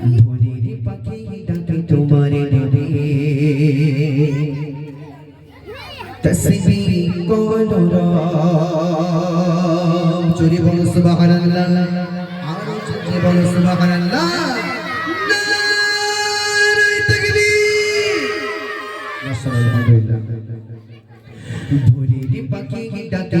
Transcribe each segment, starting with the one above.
ভোরের পাখি ডাকে তোমার নামে। তসবিহ করো রাম চুরি বলো, সুবহানাল্লাহ। আরও চুরি বলো, সুবহানাল্লাহ। ভোরের পাখি ডাকে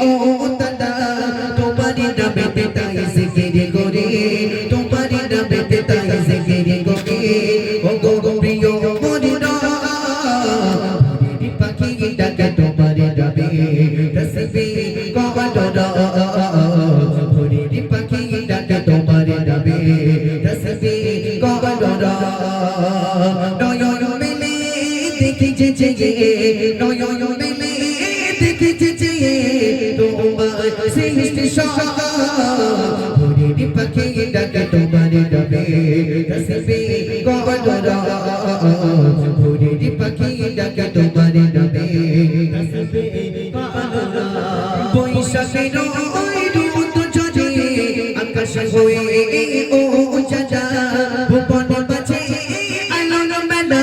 ও দাদা তোমার নামে তাই জিকির করে তোমার নামে তাই জিকির করে ও গো প্রিয় মরিনা পাখি ডাকে তোমার নামে করো না ভোরের পাখি ডাকে তোমার নামে করো না নয়ন মেলে দেখেছে যে নয়ন মেলে দেখেছে যে সৃষ্টি ভোরের পাখি ডাকে তোমার তসবিহ করো না ভোরের পাখি ডাকে তোমার নামে তসবিহ করো বৈশাখের ওই রোদ ঝরে আকাশ হয়ে ও চাচা ভুবন বাজে আলোর মেলা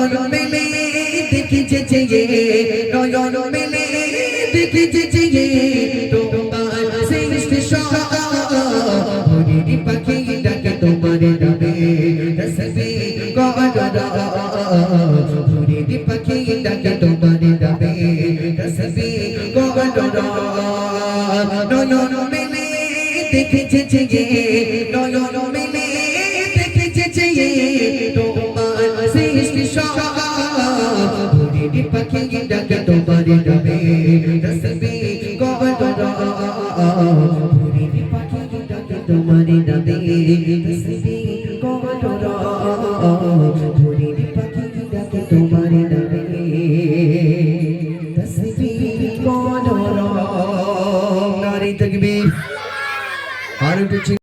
নয়ন মেলে দেখেছে যে নয়ন মেলে দেখেছে যে তোমার সৃষ্টি ভোরের পাখি ডাকে তোমার নামে। তসবিহ করো না ভোরের পাখি ডাকে তোমার নামে। তসবিহ করো না নয়ন মেলে দেখেছে যে নয়ন মেলে দেখেছে যে তোমার ভোরের পাখি ডাকে তোমার নামে করো না ভোরের পাখি ডাকে তোমার নামে করো না ভোরের পাখি ডাকে তোমার